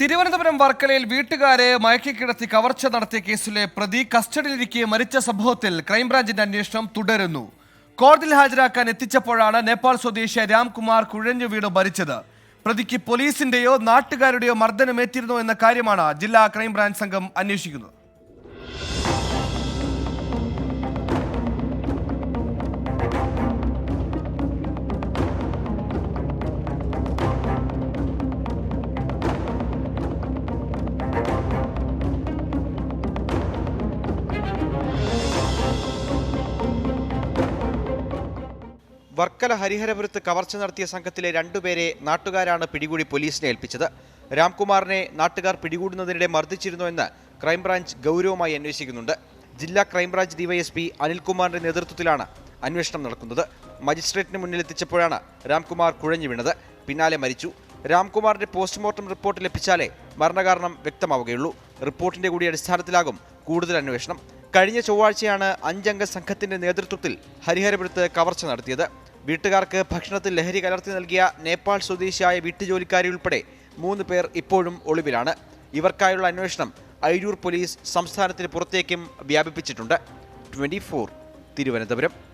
തിരുവനന്തപുരം വർക്കലയിൽ വീട്ടുകാരെ മയക്കിക്കിടത്തി കവർച്ച നടത്തിയ കേസിലെ പ്രതി കസ്റ്റഡിയിലിരിക്കെ മരിച്ച സംഭവത്തിൽ ക്രൈംബ്രാഞ്ചിന്റെ അന്വേഷണം തുടരുന്നു. കോടതിയിൽ ഹാജരാക്കാൻ എത്തിച്ചപ്പോഴാണ് നേപ്പാൾ സ്വദേശി രാംകുമാർ കുഴഞ്ഞു വീണ് മരിച്ചത്. പ്രതിക്ക് പോലീസിന്റെയോ നാട്ടുകാരുടെയോ മർദ്ദനമേറ്റിരുന്നോ എന്ന കാര്യമാണ് ജില്ലാ ക്രൈംബ്രാഞ്ച് സംഘം അന്വേഷിക്കുന്നത്. വർക്കല ഹരിഹരപുരത്ത് കവർച്ച നടത്തിയ സംഘത്തിലെ രണ്ടുപേരെ നാട്ടുകാരാണ് പിടികൂടി പോലീസിനെ ഏൽപ്പിച്ചത്. രാംകുമാറിനെ നാട്ടുകാർ പിടികൂടുന്നതിനിടെ മർദ്ദിച്ചിരുന്നു എന്ന് ക്രൈംബ്രാഞ്ച് ഗൗരവമായി അന്വേഷിക്കുന്നുണ്ട്. ജില്ലാ ക്രൈംബ്രാഞ്ച് ഡിവൈഎസ്പി അനിൽകുമാറിന്റെ നേതൃത്വത്തിലാണ് അന്വേഷണം നടക്കുന്നത്. മജിസ്ട്രേറ്റിന് മുന്നിലെത്തിച്ചപ്പോഴാണ് രാംകുമാർ കുഴഞ്ഞു വീണത്. പിന്നാലെ മരിച്ചു. രാംകുമാറിന്റെ പോസ്റ്റ്മോർട്ടം റിപ്പോർട്ട് ലഭിച്ചാലേ മരണകാരണം വ്യക്തമാവുകയുള്ളൂ. റിപ്പോർട്ടിന്റെ കൂടി അടിസ്ഥാനത്തിലാകും കൂടുതൽ അന്വേഷണം. കഴിഞ്ഞ ചൊവ്വാഴ്ചയാണ് അഞ്ചംഗ സംഘത്തിന്റെ നേതൃത്വത്തിൽ ഹരിഹരപുരത്ത് കവർച്ച നടത്തിയത്. വീട്ടുകാർക്ക് ഭക്ഷണത്തിൽ ലഹരി കലർത്തി നൽകിയ നേപ്പാൾ സ്വദേശിയായ വീട്ടുജോലിക്കാരി ഉൾപ്പെടെ മൂന്ന് പേർ ഇപ്പോഴും ഒളിവിലാണ്. ഇവർക്കായുള്ള അന്വേഷണം അയിരൂർ പോലീസ് സംസ്ഥാനത്തിന് പുറത്തേക്കും വ്യാപിപ്പിച്ചിട്ടുണ്ട്. ട്വന്റി തിരുവനന്തപുരം.